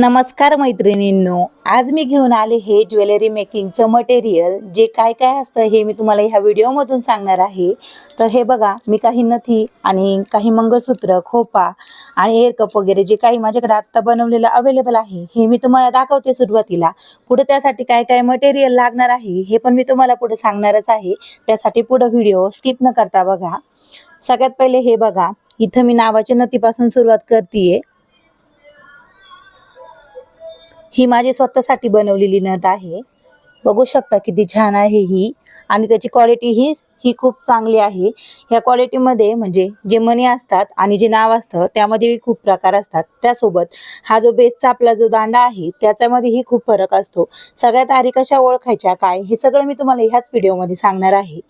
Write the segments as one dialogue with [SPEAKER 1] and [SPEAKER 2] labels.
[SPEAKER 1] नमस्कार मैत्रिणींनो आज मी घेऊन आले हे ज्वेलरी मेकिंगचं मटेरियल जे काय काय असतं हे मी तुम्हाला ह्या व्हिडिओमधून सांगणार आहे. तर हे बघा मी काही नथी आणि काही मंगळसूत्र खोपा आणि एअरकप वगैरे जे काही माझ्याकडे आत्ता बनवलेलं अवेलेबल आहे हे मी तुम्हाला दाखवते सुरुवातीला. पुढे त्यासाठी काय काय मटेरियल लागणार आहे हे पण मी तुम्हाला पुढे सांगणारच आहे. त्यासाठी पुढं व्हिडिओ स्किप न करता बघा. सगळ्यात पहिले हे बघा इथं मी नावाच्या नथीपासून सुरुवात करते ही माझी स्वतःसाठी बनवलेली नथ आहे. बघू शकता किती छान आहे ही. आणि त्याची क्वालिटी ही ही खूप चांगली आहे. ह्या क्वालिटीमध्ये म्हणजे जे मणी असतात आणि जे नाव असतं त्यामध्येही खूप प्रकार असतात. त्यासोबत हा जो बेसचा आपला जो दांडा आहे त्याच्यामध्येही खूप फरक असतो. सगळ्यात आधी कशा ओळखायच्या काय हे सगळं मी तुम्हाला ह्याच व्हिडिओमध्ये सांगणार आहे.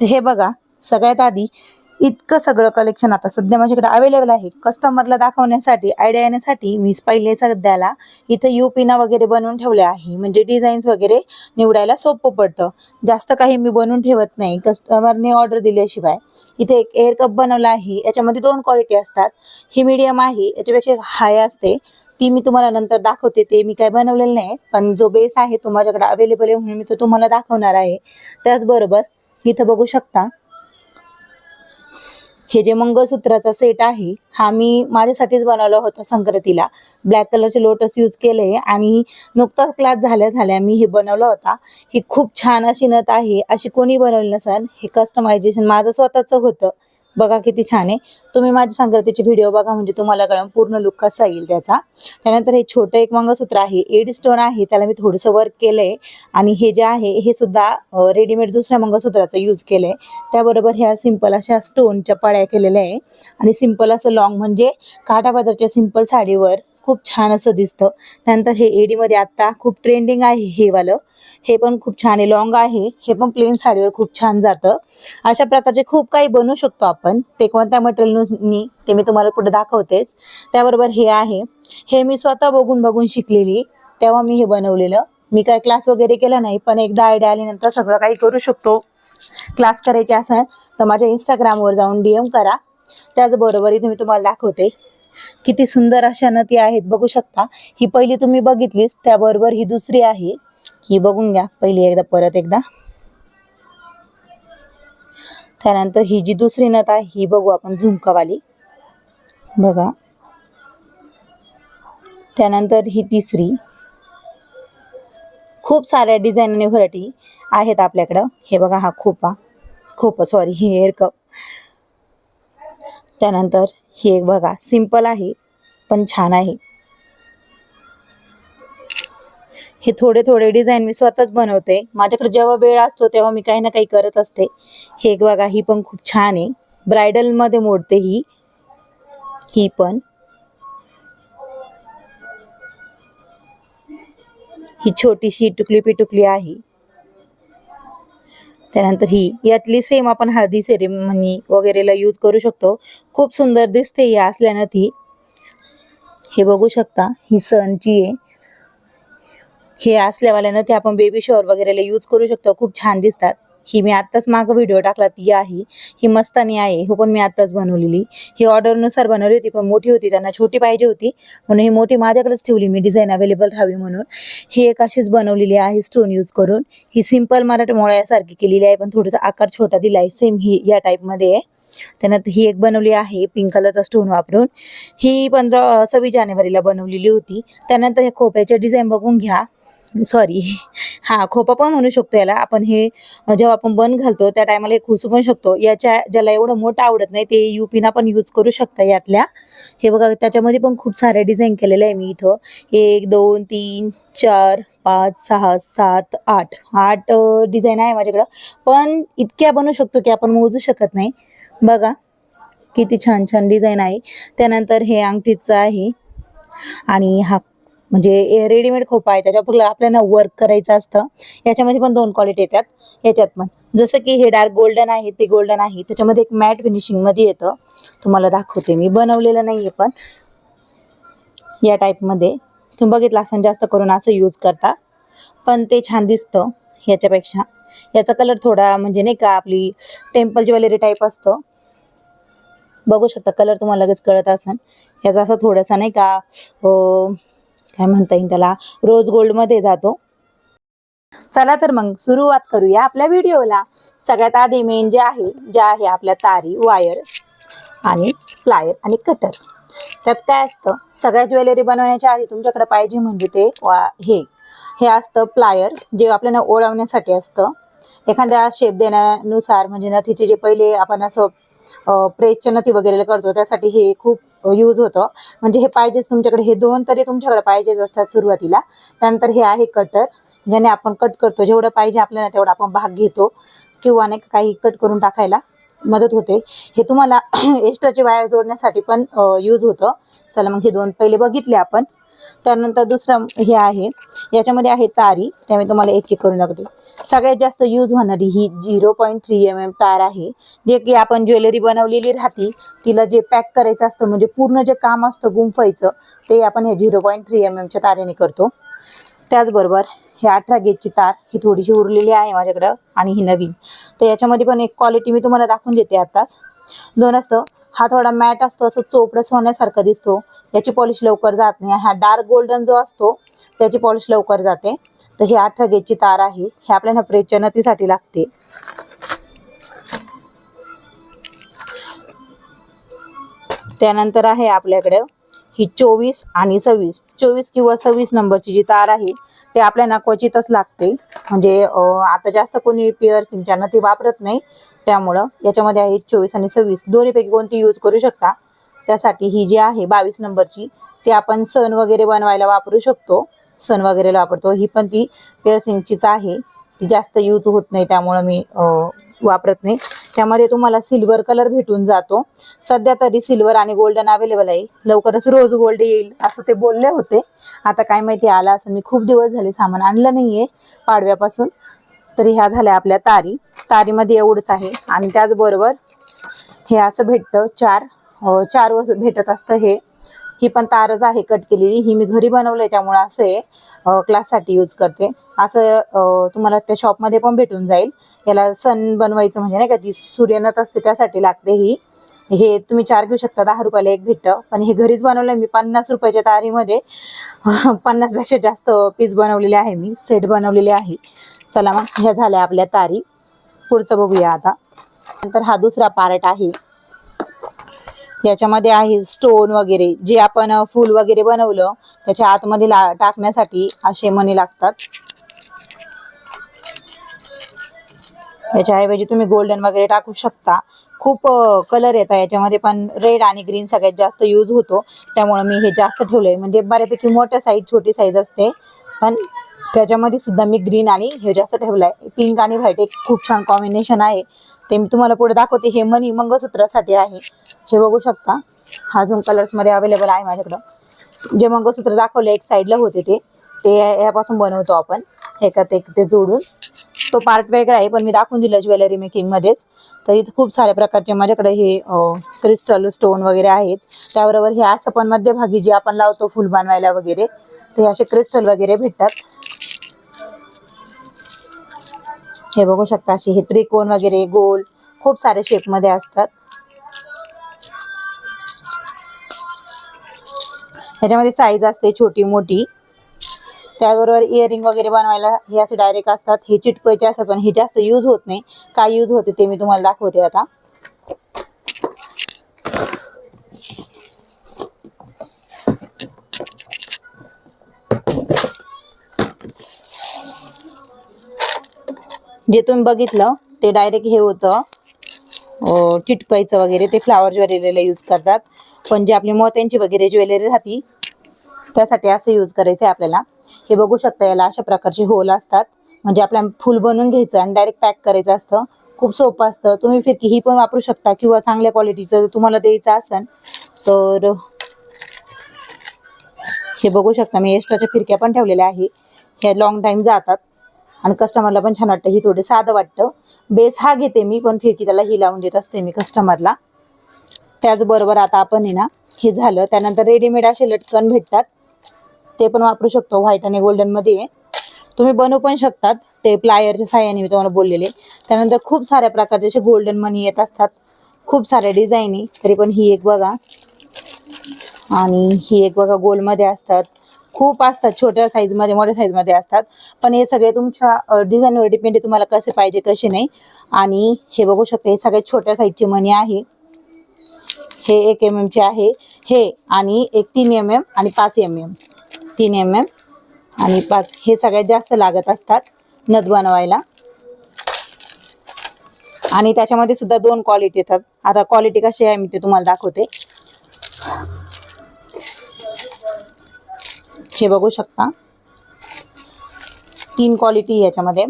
[SPEAKER 1] तर हे बघा सगळ्यात आधी इतकं सगळं कलेक्शन आता सध्या माझ्याकडे अवेलेबल आहे. कस्टमरला दाखवण्यासाठी आयडिया येण्यासाठी मी पहिले सध्याला इथं यू वगैरे बनवून ठेवले आहे. म्हणजे डिझाईन्स वगैरे निवडायला सोपं पडतं. जास्त काही मी बनवून ठेवत नाही. कस्टमरने ऑर्डर दिल्याशिवाय. इथे एक एअर कप बनवला आहे. याच्यामध्ये दोन क्वालिटी असतात. ही मीडियम आहे. याच्यापेक्षा हाय असते. ती मी तुम्हाला नंतर दाखवते. ते मी काय बनवलेलं नाही. पण जो बेस आहे तो माझ्याकडे अवेलेबल आहे म्हणून मी तो तुम्हाला दाखवणार आहे. त्याचबरोबर इथं बघू शकता हे जे मंगळसूत्राचा सेट आहे हा मी माझ्यासाठीच बनवला होता संक्रांतीला. ब्लॅक कलरचे लोटस यूज केले आणि नुकताच क्लास झाल्या झाल्या मी हे बनवला होता. ही खूप छान अशी नथ आहे अशी कोणी बनवली नसेल हे कस्टमायझेशन माझं स्वतःचं होतं. बघा किती छान आहे. तुम्ही माझ्या संक्रांतीचे व्हिडिओ बघा म्हणजे तुम्हाला कळून पूर्ण लुक कसा येईल त्याचा. त्यानंतर हे छोटं एक मंगळसूत्र आहे. एड स्टोन आहे. त्याला मी थोडंसं वर्क केलं आहे आणि हे जे आहे हे सुद्धा रेडीमेड दुसऱ्या मंगळसूत्राचा यूज केलं आहे त्याबरोबर ह्या सिंपल अशा स्टोनच्या पाळ्या केलेल्या आहे. आणि सिंपल असं लॉंग म्हणजे काठापदरच्या सिंपल साडीवर खूप छान असं दिसतं. नंतर हे एडीमध्ये आत्ता खूप ट्रेंडिंग आहे हे वालं. हे पण खूप छान आहे लॉंग आहे. हे पण प्लेन साडीवर खूप छान जातं. अशा प्रकारचे खूप काही बनवू शकतो आपण. ते कोणत्या मटेरियलनी ते मी तुम्हाला पुढे दाखवतेच. त्याबरोबर हे आहे. हे मी स्वतः बघून बघून शिकलेली. तेव्हा मी हे बनवलेलं. मी काय क्लास वगैरे केला नाही पण एकदा आयडिया आल्यानंतर सगळं काही करू शकतो. क्लास करायचे असेल तर माझ्या इंस्टाग्रामवर जाऊन डी एम करा. त्याचबरोबर इथे मी तुम्हाला दाखवते. किती सुंदर अशा नदी आहेत बघू शकता. ही पहिली तुम्ही बघितलीच त्याबरोबर ही दुसरी आहे. ही बघून घ्या पहिली एकदा परत एकदा. त्यानंतर ही जी दुसरी नथ आहे ही बघू आपण झुमकावाली. बघा. त्यानंतर ही तिसरी. खूप साऱ्या डिझाईन आणि व्हरायटी आहेत आपल्याकडं. हे बघा हा खोपा. खोपा सॉरी ही हेअर कप त्यानंतर ही एक बघा सिंपल आहे पण छान आहे. हे थोडे थोडे डिझाईन मी स्वतःच बनवते. माझ्याकडे जेव्हा वेळ असतो तेव्हा मी काही ना काही करत असते. हे एक बघा ही पण खूप छान आहे. ब्रायडलमध्ये मोडते ही. ही पण. ही छोटीशी टुकली पिटुकली आहे. त्यानंतर ही यातली सेम आपण हळदी सेरेमनी वगैरेला यूज करू शकतो. खूप सुंदर दिसते या असल्यानं ती. हे बघू शकता ही सणची आहे. हे असल्यावाल्यानं ते आपण बेबी शॉवर वगैरेला यूज करू शकतो. खूप छान दिसतात. ही मी आत्ताच मागं व्हिडिओ टाकला ती आहे ही मस्तानी आहे हो पण मी आत्ताच बनवलेली. ही ऑर्डरनुसार बनवली होती पण मोठी होती त्यांना छोटी पाहिजे होती. म्हणून ही मोठी माझ्याकडेच ठेवली मी डिझाईन अवेलेबल राहावी म्हणून. ही एक अशीच बनवलेली आहे स्टोन यूज करून. ही सिंपल मराठी मोळ्यासारखी केलेली आहे पण थोडासा आकार छोटा दिला आहे सेम ही या टाईपमध्ये आहे. त्यानंतर ही एक बनवली आहे पिंक कलरचा स्टोन वापरून. ही पंधरा सव्वीस जानेवारीला बनवलेली होती. त्यानंतर हे खोप्याचे डिझाईन बघून घ्या. सॉरी हा खोपा पण म्हणू शकतो याला. आपण हे जेव्हा आपण बन घालतो त्या टायमाला हे खुसू पण शकतो. याच्या ज्याला एवढं मोठं आवडत नाही ते युपीना पण यूज करू शकता यातल्या. हे बघा त्याच्यामध्ये पण खूप सारे डिझाईन केलेले आहे मी इथं. एक दोन तीन चार पाच सहा सात आठ. आठ डिझाईन आहे माझ्याकडं. पण इतक्या बनवू शकतो की आपण मोजू शकत नाही. बघा किती छान छान डिझाईन आहे. त्यानंतर हे अंगठीचं आहे. आणि हा म्हणजे रेडीमेड खोपा आहे त्याच्यापुढलं आपल्याला वर्क करायचं असतं. याच्यामध्ये पण दोन क्वालिटी येतात. याच्यात पण. जसं की हे डार्क गोल्डन आहे ते गोल्डन आहे. त्याच्यामध्ये एक मॅट फिनिशिंगमध्ये येतं. तुम्हाला दाखवते मी. बनवलेलं नाही आहे पण. या टाईपमध्ये तुम्ही बघितलं असं जास्त करून असं यूज करता. पण ते छान दिसतं याच्यापेक्षा. याचा कलर थोडा म्हणजे नाही का आपली टेम्पल ज्वेलरी टाईप असतं. बघू शकता कलर तुम्हाला लगेच कळत असेल. याचा असं थोडासा नाही का काय म्हणता येईल त्याला? रोज गोल्डमध्ये जातो. चला तर मग सुरुवात करूया आपल्या व्हिडिओला. सगळ्यात आधी मेन जे आहे जे आहे आपल्या तारी वायर आणि प्लायर आणि कटर त्यात काय असतं? सगळ्या ज्वेलरी बनवण्याच्या आधी तुमच्याकडे पाहिजे म्हणजे ते वा हे. हे असतं प्लायर जे आपल्याला ओळवण्यासाठी असतं. एखाद्या शेप देण्यानुसार म्हणजे नथीचे जे पहिले आपण असं प्रेसच्या नथी वगैरे करतो त्यासाठी हे खूप यूज होतं. म्हणजे हे पाहिजेच तुमच्याकडे. हे दोन तरी तुमच्याकडे पाहिजेच असतात सुरुवातीला. त्यानंतर हे आहे कटर ज्याने आपण कट करतो. जेवढं पाहिजे आपल्याला तेवढा आपण भाग घेतो. किंवा नाही काही कट करून टाकायला मदत होते. हे तुम्हाला एक्स्ट्राचे वायर जोडण्यासाठी पण यूज होतं. चला मग हे दोन पहिले बघितले आपण. त्यानंतर दुसरं हे आहे याच्यामध्ये आहे तारी त्यामुळे तुम्हाला एक एक करून दाखवते. सगळ्यात जास्त यूज होणारी ही zero point three M M तार आहे जे की आपण ज्वेलरी बनवलेली राहती तिला जे पॅक करायचं असतं म्हणजे पूर्ण जे काम असतं गुंफायचं ते आपण हे झिरो पॉईंट थ्री एम एमच्या तारेने करतो. त्याचबरोबर हे अठरा गेजची तार ही थोडीशी उरलेली आहे माझ्याकडं आणि ही नवीन. तर याच्यामध्ये पण एक क्वालिटी मी तुम्हाला दाखवून देते आत्ताच दोन असतं हा थोडा मॅट असतो असं चोपडं सोन्यासारखा दिसतो. याची पॉलिश लवकर जात नाही. हा डार्क गोल्डन जो असतो त्याची पॉलिश लवकर जाते. तर ही आठ गेजची तार आहे. हे आपल्याला फ्रेजच्या नतीसाठी लागते. त्यानंतर आहे आपल्याकडं ही चोवीस आणि सव्वीस. चोवीस किंवा सव्वीस नंबरची जी तार आहे ते आपल्याला क्वचितच लागते. म्हणजे आता जास्त कोणी पिअर्सिंगच्या ती वापरत नाही. त्यामुळं याच्यामध्ये आहे चोवीस आणि सव्वीस. दोन्हीपैकी कोणती यूज करू शकता? त्यासाठी ही जी आहे बावीस नंबरची ती आपण सण वगैरे बनवायला वापरू शकतो. सण वगैरेला वापरतो. ही पण ती पिअर्सिंगचीच आहे. ती जास्त यूज होत नाही. त्यामुळं मी वापरत नाही. त्यामध्ये तुम्हाला सिल्वर कलर भेटून जातो. सध्या तरी सिल्वर आणि गोल्डन अवेलेबल आहे. लवकरच रोज गोल्ड येईल असं ते बोलले होते. आता काय माहिती आला असं मी खूप दिवस झाले सामान आणलं नाही आहे पाडव्यापासून. तरी ह्या झाल्या आपल्या तारी. तारीमध्ये एवढंच आहे. आणि त्याचबरोबर हे असं भेटतं चार चार वस भेटत असतं हे. ही पण तारच आहे कट केलेली. ही मी घरी बनवलंय त्यामुळे असं आहे क्लाससाठी यूज करते. असं तुम्हाला त्या शॉपमध्ये पण भेटून जाईल. याला सण बनवायचं म्हणजे नाही का जी सूर्यनत असते त्यासाठी लागते ही. हे तुम्ही चार घेऊ शकता दहा रुपयाला एक भेटतं. पण हे घरीच बनवलं मी पन्नास रुपयाच्या तारीमध्ये. पन्नासपेक्षा जास्त पीस बनवलेले आहे मी सेट बनवलेले आहे. चला मग ह्या झाल्या आपल्या तारी. पुढचं बघूया आता. नंतर हा दुसरा पार्ट आहे. याच्यामध्ये आहे स्टोन वगैरे जे आपण फूल वगैरे बनवलं त्याच्या आतमध्ये ला टाकण्यासाठी असे मणी लागतात. याच्याऐवजी तुम्ही गोल्डन वगैरे टाकू शकता. खूप कलर येतात याच्यामध्ये पण रेड आणि ग्रीन सगळ्यात जास्त यूज होतो. त्यामुळे मी हे जास्त ठेवलंय. म्हणजे बऱ्यापैकी मोठ्या साईज छोटी साईज असते. पण त्याच्यामध्ये सुद्धा मी ग्रीन आणि हे जास्त ठेवलंय. पिंक आणि व्हाईट एक खूप छान कॉम्बिनेशन आहे. ते मी तुम्हाला पुढे दाखवते. हे मनी मंगळसूत्रासाठी आहे. हे बघू शकता. हा अजून कलर्समध्ये अवेलेबल आहे माझ्याकडं. जे मंगळसूत्र दाखवले एक साईडला होते ते. ते यापासून बनवतो आपण. हे का ते ते जोडून. तो पार्ट वेगळा आहे पण मी दाखवून दिलं ज्वेलरी मेकिंगमध्येच तर इथं खूप साऱ्या प्रकारचे माझ्याकडे हे क्रिस्टल स्टोन वगैरे आहेत. त्याबरोबर हे असं पण मध्यभागी जे आपण लावतो फुल बनवायला वगैरे ते असे क्रिस्टल वगैरे भेटतात. हे बघू शकता असे हे त्रिकोण वगैरे गोल खूप सारे शेपमध्ये असतात. ह्याच्यामध्ये साईज असते छोटी मोठी. त्याबरोबर इयरिंग वगैरे बनवायला हे असे डायरेक्ट असतात. हे चिटकोयचे असतात पण हे जास्त यूज होत नाही. काय यूज होते ते मी तुम्हाला दाखवते आता. जे तुम्ही बघितलं ते डायरेक्ट हे होतं. चिटकाईचं वगैरे ते फ्लावर ज्वेलरीला यूज करतात. पण जे आपली मोत्यांची वगैरे ज्वेलरी राहती त्यासाठी असं यूज करायचं आहे आपल्याला. हे बघू शकता याला अशा प्रकारचे होल असतात. म्हणजे आपल्याला फुल बनवून घ्यायचं आणि डायरेक्ट पॅक करायचं असतं. खूप सोपं असतं. तुम्ही फिरकी ही पण वापरू शकता किंवा चांगल्या क्वालिटीचं जर तुम्हाला द्यायचं असेल तर हे बघू शकता. मी एक्स्ट्राच्या फिरक्या पण ठेवलेल्या आहे. ह्या लॉंग टाईम जातात. आणि कस्टमरला पण छान वाटतं. ही थोडं साधं वाटतं. बेस हा घेते मी पण फिरकी त्याला ही लावून देत असते मी कस्टमरला त्याचबरोबर आता आपण आहे ना हे झालं. त्यानंतर रेडीमेड असे लटकन भेटतात. ते पण वापरू शकतो व्हाईट आणि गोल्डनमध्ये तुम्ही बनवू पण शकतात. ते प्लायरच्या साह्याने मी तुम्हाला बोललेले. त्यानंतर खूप साऱ्या प्रकारचे असे गोल्डन मनी येत असतात. खूप साऱ्या डिझाईनी तरी पण ही एक बघा. आणि ही एक बघा गोलमध्ये असतात. खूप असतात छोट्या साईजमध्ये मोठ्या साईजमध्ये असतात. पण हे सगळे तुमच्या डिझाईनवर डिपेंड आहे तुम्हाला कसे पाहिजे कसे नाही. आणि हे बघू शकते हे सगळ्यात छोट्या साईजची मणी आहे. हे एक एम एमचे आहे. हे आणि एक तीन एम एम आणि पाच एम एम तीन एम एम आणि पाच हे सगळ्यात जास्त लागत असतात नथ बनवायला. आणि त्याच्यामध्ये सुद्धा दोन क्वालिटी येतात. आता क्वालिटी कशी आहे मी ते तुम्हाला दाखवते. हे बघू शकता. तीन क्वालिटी याच्यामध्ये.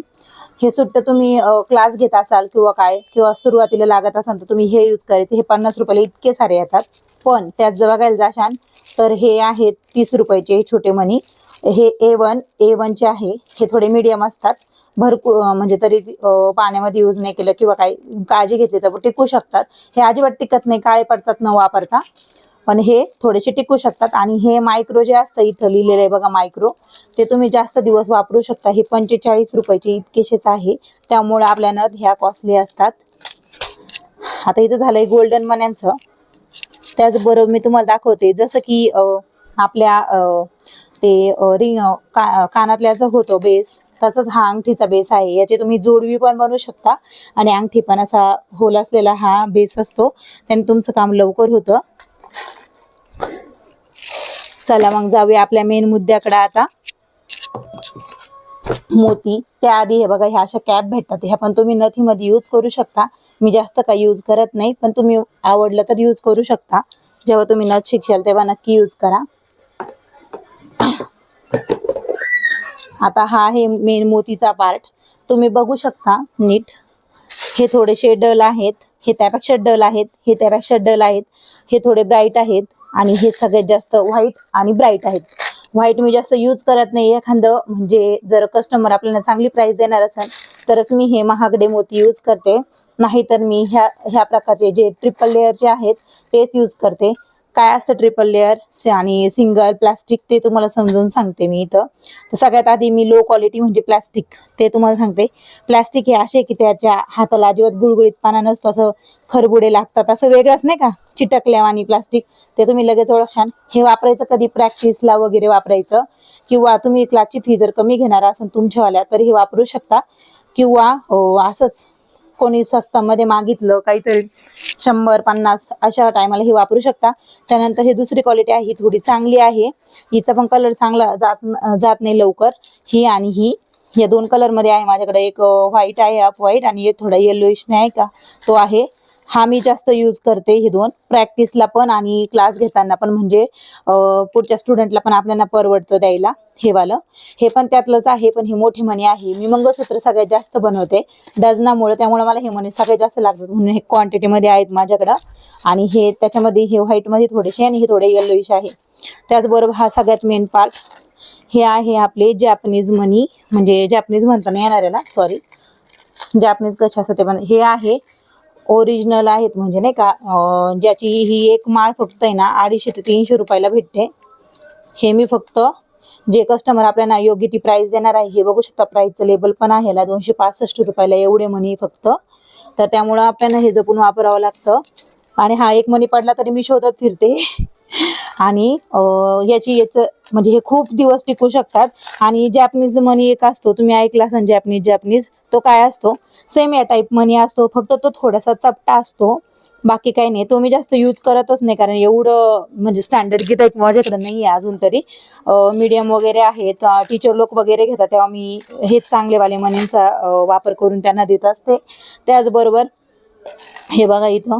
[SPEAKER 1] हे सुट्ट तुम्ही क्लास घेत असाल किंवा काय किंवा सुरुवातीला लागत असाल तर तुम्ही हे यूज करायचे. हे पन्नास रुपयाला इतके सारे येतात. पण त्यात जर बघायला जाशाल तर हे आहेत तीस रुपयाचे हे छोटे मणी. हे ए वन ए वनचे आहे. हे थोडे मीडियम असतात. भरपूर म्हणजे तरी पाण्यामध्ये यूज नाही केलं किंवा काही काळजी घेतली तर टिकू शकतात. हे अजिबात टिकत नाही. काळे पडतात न वापरता. पण हे थोडेसे टिकू शकतात. आणि हे मायक्रो जे असतं इथं लिहिलेलं आहे बघा मायक्रो ते तुम्ही जास्त दिवस वापरू शकता. हे पंचेचाळीस रुपयाचे इतकेशेच आहे. त्यामुळे आपल्या नथ ह्या कॉस्टली असतात. आता इथं झालंय गोल्डन मण्यांचं त्याचबरोबर मी तुम्हाला दाखवते जसं की आपल्या ते रिंग का जो होतो बेस तसंच हा अंगठीचा बेस आहे. याची तुम्ही जोडवी पण बनवू शकता. आणि अंगठी पण असा होल असलेला हा बेस असतो. त्याने तुमचं काम लवकर होतं. चला मग जाऊया आपल्या मेन मुद्द्याकडे आता. मोती त्याआधी हे बघा ह्या अशा कॅप भेटतात. ह्या पण तुम्ही नथीमध्ये यूज करू शकता. मी जास्त काही यूज करत नाही पण तुम्ही आवडलं तर यूज करू शकता. जेव्हा तुम्ही नथ शिकशाल तेव्हा नक्की यूज करा. आता हा आहे मेन मोतीचा पार्ट तुम्ही बघू शकता नीट. हे थोडेसे डल आहेत. हे त्यापेक्षा डल आहेत. हे त्यापेक्षा डल आहेत. हे थोडे ब्राईट आहेत आणि हे सगळ्यात जास्त व्हाईट आणि ब्राईट आहेत. व्हाईट मी जास्त यूज करत नाही एखादं म्हणजे जर कस्टमर आपल्याला चांगली प्राईस देणार असेल तरच मी हे महागडे मोती यूज करते. नाहीतर मी ह्या ह्या प्रकारचे जे ट्रिपल लेअरचे आहेत तेच यूज करते. काय असतं ट्रिपल लेअर आणि सिंगल प्लास्टिक ते तुम्हाला समजून सांगते मी इथं. तर सगळ्यात आधी मी लो क्वालिटी म्हणजे प्लास्टिक ते तुम्हाला सांगते. प्लास्टिक हे असे की त्याच्या हाताला अजिबात गुळगुळीत पाना नसतो असं खरबुडे लागतात असं वेगळंच नाही का? चिटकल्या आणि प्लास्टिक ते तुम्ही लगेच ओळखशान हे वापरायचं कधी प्रॅक्टिसला वगैरे वापरायचं? किंवा तुम्ही क्लासची फी जर कमी घेणार असाल तुमच्यावाल्या तर हे वापरू शकता. किंवा हो, असंच. कोणी स्वस्तामध्ये मागितलं काहीतरी शंभर पन्नास अशा टायमाला हे वापरू शकता. त्यानंतर हे दुसरी क्वालिटी आहे ही थोडी चांगली आहे. हिचा पण कलर चांगला जात जात नाही लवकर. ही आणि ही. या दोन कलरमध्ये आहे माझ्याकडे एक व्हाईट आहे अप व्हाईट आणि एक थोडा येलोइश नाही का? तो आहे. हा मी जास्त यूज करते हे दोन. प्रॅक्टिसला पण आणि क्लास घेताना पण म्हणजे पुढच्या स्टुडंटला पण आपल्याला परवडतं द्यायला हे वालं. हे पण त्यातलंच आहे पण हे मोठे मणी आहे. मी मंगळसूत्र सगळ्यात जास्त बनवते. डझनामुळे त्यामुळे मला हे मणी सगळ्यात जास्त लागतात. म्हणून हे क्वांटिटीमध्ये आहेत माझ्याकडं. आणि हे त्याच्यामध्ये हे व्हाईटमध्ये थोडेसे आणि हे थोडे येल्लोइश आहे. त्याचबरोबर हा सगळ्यात मेन पार्ट हे आहे आपले जॅपनीज मनी म्हणजे जॅपनीज म्हणताना येणार आहे ना? सॉरी जॅपनीज कसे असतं ते पण. हे आहे ओरिजिनल आहेत म्हणजे नाही का ज्याची ही एक माळ फक्त आहे ना अडीचशे ते तीनशे रुपयाला भेटते. हे मी फक्त जे कस्टमर आपल्याला योग्य ती प्राईस देणार आहे हे बघू शकता प्राईसचं लेबल पण आहे ह्याला दोनशे पासष्ट रुपयाला एवढे मनी फक्त. तर त्यामुळं आपल्याला हे जपून वापरावं लागतं. आणि हा एक मनी पडला तरी मी शोधत फिरते. आणि याची याचं म्हणजे हे खूप दिवस टिकू शकतात. आणि जॅपनीज मनी एक असतो तुम्ही ऐकला असाल जॅपनीज जॅपनीज तो काय असतो? सेम या टाईप मनी असतो फक्त तो थोडासा चपटा असतो. बाकी काही नाही तो मी जास्त यूज करतच नाही कारण एवढं म्हणजे स्टँडर्ड गिराईक माझ्याकडे नाही आहे अजून तरी. मीडियम वगैरे आहेत टीचर लोक वगैरे घेतात तेव्हा मी हेच चांगलेवाले मनींचा वापर करून त्यांना देत असते. त्याचबरोबर हे बघा इथं.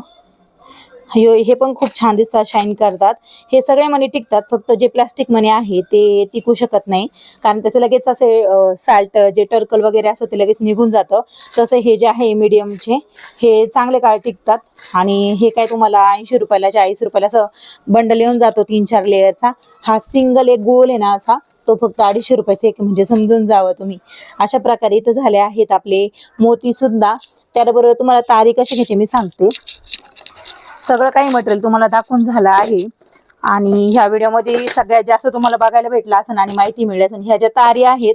[SPEAKER 1] ह्यो हे पण खूप छान दिसतात शाईन करतात. हे सगळे मणी टिकतात फक्त जे प्लास्टिक मणी आहे ते टिकू शकत नाही. कारण त्याचे लगेच असे साल्ट जे टर्कल वगैरे असतं ते लगेच निघून जातं. तसं हे जे आहे मीडियमचे हे चांगले काळ टिकतात. आणि हे काय तुम्हाला ऐंशी रुपयाला चाळीस रुपयाला असं बंडल येऊन जातो तीन चार लेअरचा हा सिंगल एक गोल आहे ना असा तो फक्त अडीचशे रुपयाचा एक म्हणजे समजून जावं तुम्ही. अशा प्रकारे इथं झाले आहेत आपले मोती सुद्धा त्याबरोबर तुम्हाला तारी कशी घ्यायची मी सांगते. सगळं काही मटेरियल तुम्हाला दाखवून झालं आहे. आणि ह्या व्हिडिओमध्ये सगळ्यात जास्त तुम्हाला बघायला भेटलं असं आणि माहिती मिळली असेल. ह्या ज्या तारी आहेत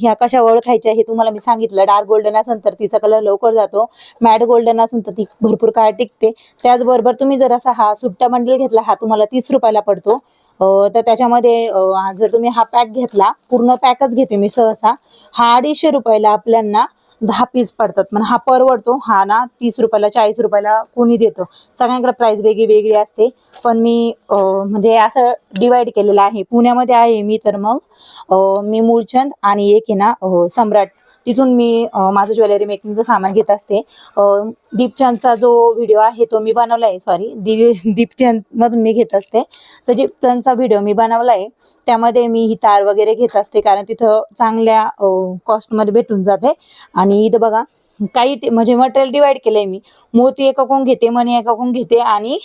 [SPEAKER 1] ह्या कशा ओळखायच्या हे तुम्हाला मी सांगितलं. डार्क गोल्डन असेल तर तिचा कलर लवकर जातो. मॅट गोल्डन असेल तर ती भरपूर काळ टिकते. त्याचबरोबर तुम्ही जर असा हा सुट्टा बंडल घेतला हा तुम्हाला तीस रुपयाला पडतो. तर त्याच्यामध्ये जर तुम्ही हा पॅक घेतला पूर्ण पॅकच घेते मी सहसा. हा अडीचशे रुपयाला आपल्यांना दहा पीस पडतात. पण हा परवडतो. हा ना तीस रुपयाला चाळीस रुपयाला कोणी देतो. सगळ्यांकडे प्राईस वेगळी वेगळी असते. पण मी म्हणजे असं डिवाईड केलेलं आहे. पुण्यामध्ये आहे मी तर मग मी मूळचंद आणि एक आहे ना सम्राट. तिथून मी माझं ज्वेलरी मेकिंगचं सामान घेत असते. दीपचंदचा जो व्हिडिओ आहे तो मी बनवला आहे सॉरी दी दीपचंदमधून मी घेत असते. तर दीपचंदचा व्हिडिओ मी बनवला आहे त्यामध्ये मी ही तार वगैरे घेत असते कारण तिथं चांगल्या कॉस्टमध्ये भेटून जाते. आणि इथं बघा काही ते म्हणजे मटेरियल डिवाइड केलं आहे मी. मोती एकाकून घेते मणी एकाकून घेते आणि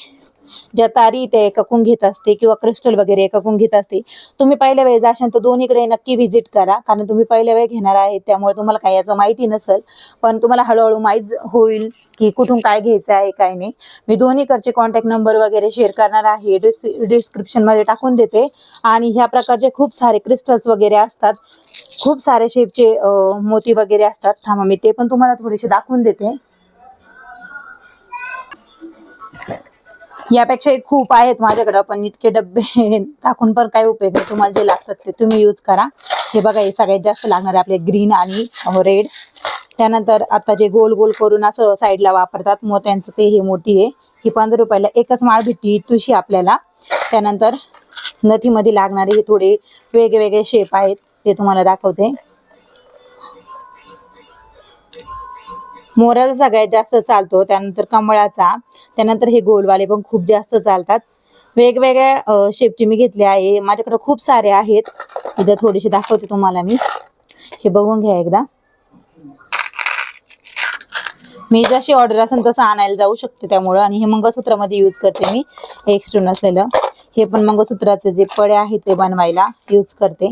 [SPEAKER 1] ज्या तारी त्या एकाकून घेत असते किंवा क्रिस्टल वगैरे एकाकून घेत असते तुम्ही पहिल्या वेळेस जाशाल तर दोन्हीकडे नक्की व्हिजिट करा. कारण तुम्ही पहिल्या वेळ घेणार आहे त्यामुळे तुम्हाला काही याचं माहिती नसेल. पण तुम्हाला हळूहळू माहीत होईल की कुठून काय घ्यायचं आहे काय नाही. मी दोन्हीकडचे कॉन्टॅक्ट नंबर वगैरे शेअर करणार आहे. डिस्क्रिप्शनमध्ये टाकून देते. आणि ह्या प्रकारचे खूप सारे क्रिस्टल्स वगैरे असतात. खूप सारे शेपचे मोती वगैरे असतात. थांबा मी ते पण तुम्हाला थोडेसे दाखवून देते. यापेक्षाही खूप आहेत माझ्याकडं पण इतके डब्बे टाकून पण काय उपयोग नाही. तुम्हाला जे लागतात ते तुम्ही यूज करा. हे बघा हे सगळ्यात जास्त लागणार आपले ग्रीन आणि रेड त्यानंतर आता जे गोल गोल करून असं साईडला वापरतात मोत्यांचं ते हे मोठी आहे. ही पंधरा रुपयाला एकच माळ भेटली तुशी आपल्याला. त्यानंतर नथीमध्ये लागणारे हे थोडे वेगवेगळे शेप आहेत ते तुम्हाला दाखवते. मोराचा सगळ्यात जास्त चालतो त्यानंतर कमळाचा त्यानंतर हे गोलवाले पण खूप जास्त चालतात. वेगवेगळ्या शेपचे मी घेतले आहे. माझ्याकडे खूप सारे आहेत. इथं थोडेसे दाखवते तुम्हाला मी. हे बघून घ्या एकदा. मी जशी ऑर्डर असेल तसं आणायला जाऊ शकते त्यामुळं आणि हे मंगळसूत्रामध्ये यूज करते मी. एक्स्ट्रा नसलेलं हे पण मंगळसूत्राचे जे पडे आहेत ते बनवायला यूज करते.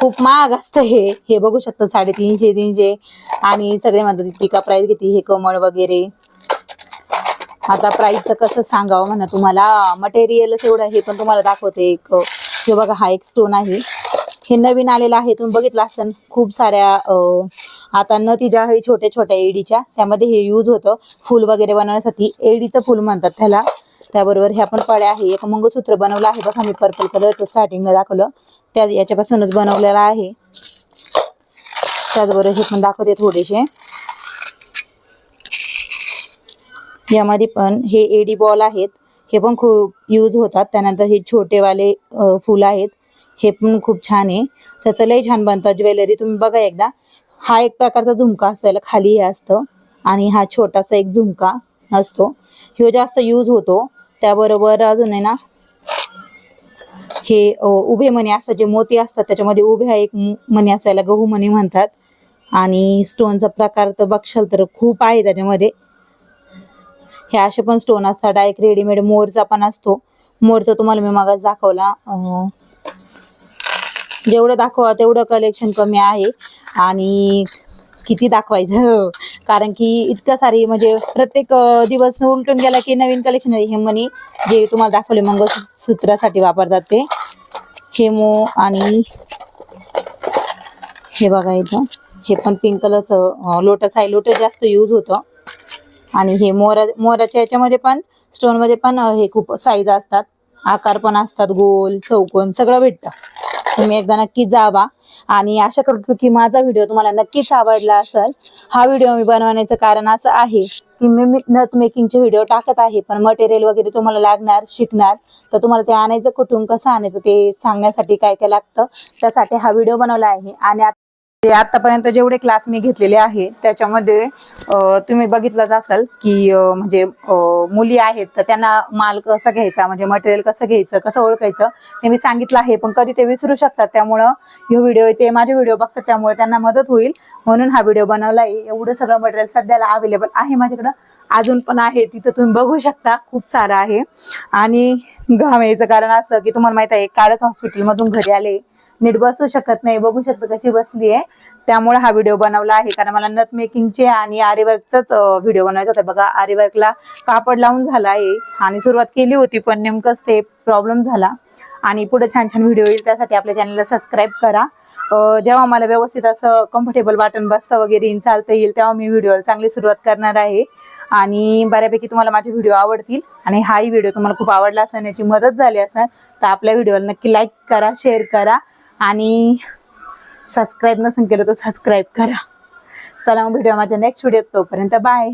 [SPEAKER 1] खूप महाग असतं हे. हे बघू शकता साडेतीनशे तीनशे. आणि सगळे म्हणतात इतकी का प्राईस किती हे कमळ वगैरे? आता प्राईसचं कसं सांगावं म्हणा तुम्हाला. मटेरियलच एवढं हे पण तुम्हाला दाखवते एक. हे बघा हा एक स्टोन आहे. हे नवीन आलेलं आहे. तुम्ही बघितलं असेल खूप साऱ्या आता नती ज्या आहे छोट्या छोट्या एडीच्या त्यामध्ये हे यूज होतं. फूल वगैरे बनवण्यासाठी एडीचं फूल म्हणतात त्याला. त्याबरोबर ह्या पण पड्या आहे. एक मंगळसूत्र बनवलं आहे. बघा मी पर्पल कलरचं स्टार्टिंगला दाखवलं. त्या याच्यापासूनच बनवलेलं आहे. त्याचबरोबर हे पण दाखवते थोडेसे. यामध्ये पण हे एडी बॉल आहेत. हे पण खूप यूज होतात. त्यानंतर हे छोटेवाले अ, फुल आहेत. हे पण खूप छान आहे. त्याचं लय छान बनतं ज्वेलरी. तुम्ही बघा एकदा. हा एक प्रकारचा झुमका असतो खाली हे असतं आणि हा छोटासा एक झुमका असतो. ह्यो जास्त यूज होतो. त्याबरोबर अजून आहे ना हे उभे मणी असतात जे मोती असतात त्याच्यामध्ये उभे हा एक मणी असायला गहू मणी म्हणतात. आणि स्टोनचा प्रकार तर बघशाल तर खूप आहे त्याच्यामध्ये. हे असे पण स्टोन असतात डायरेक्ट रेडीमेड मोरचा पण असतो. मोरचा तुम्हाला मी मागास दाखवला. जेवढं दाखवा तेवढं कलेक्शन कमी आहे. आणि किती दाखवायचं? कारण की इतकं सारी म्हणजे प्रत्येक दिवस उलटून गेला की नवीन कलेक्शन हे मनी जे तुम्हाला दाखवले मंगळसूत्रासाठी वापरतात ते. हेमो आणि हे बघा इथं. हे पण पिंक कलरचं लोटस आहे. लोटस जास्त यूज होतं. आणि हे मोरा मोराच्या याच्यामध्ये पण स्टोनमध्ये पण हे खूप साईज असतात. आकार पण असतात. गोल चौकोन सगळं भेटतं. तुम्ही एकदा नक्की जावा. आणि आशा करतो की माझा व्हिडिओ तुम्हाला नक्कीच आवडला असेल. हा व्हिडिओ मी बनवण्याचं कारण असं आहे की मी नथ मेकिंगचे व्हिडिओ टाकत आहे पण मटेरियल वगैरे तुम्हाला लागणार शिकणार. तर तुम्हाला ते आणायचं कुठून कसं आणायचं ते सांगण्यासाठी काय काय लागतं त्यासाठी हा व्हिडिओ बनवला आहे. आणि आतापर्यंत जेवढे क्लास मी घेतलेले आहे त्याच्यामध्ये तुम्ही बघितलंच असाल की म्हणजे मुली आहेत तर त्यांना माल कसा घ्यायचा म्हणजे मटेरियल कसं घ्यायचं कसं ओळखायचं ते मी सांगितलं आहे. पण कधी ते विसरू शकतात. त्यामुळं हे व्हिडिओ ते माझे व्हिडिओ बघतात. त्यामुळे त्यांना मदत होईल. म्हणून हा व्हिडिओ बनवला आहे. एवढं सगळं मटेरियल सध्याला अवेलेबल आहे माझ्याकडं. अजून पण आहे. तिथं तुम्ही बघू शकता. खूप सारं आहे. आणि घाम यायचं कारण असं की तुम्हाला माहीत आहे कालच हॉस्पिटलमधून घरी आले. नीट बसू शकत नाही बघू शकत कशी बसली आहे. त्यामुळे हा व्हिडिओ बनवला आहे. कारण मला नथ मेकिंगचे आणि आरेवर्कचाच व्हिडिओ बनवायचा होता. बघा आरेवर्कला कापड लावून झाला आहे. आणि सुरुवात केली होती पण नेमकंच ते प्रॉब्लेम झाला. आणि पुढे छान छान व्हिडिओ येईल. त्यासाठी आपल्या चॅनलला सबस्क्राईब करा. जेव्हा मला व्यवस्थित असं कम्फर्टेबल वाटण बसतं वगैरे चालता चालतं येईल तेव्हा मी व्हिडिओला चांगली सुरुवात करणार आहे. आणि बऱ्यापैकी तुम्हाला माझे व्हिडिओ आवडतील. आणि हाही व्हिडिओ तुम्हाला खूप आवडला असेल याची मदत झाली असेल तर आपल्या व्हिडिओला नक्की लाईक करा शेअर करा. आणि सबस्क्राईब नसेल केलं तर सबस्क्राईब करा. चला मग व्हिडिओ माझ्या नेक्स्ट व्हिडिओत तोपर्यंत. बाय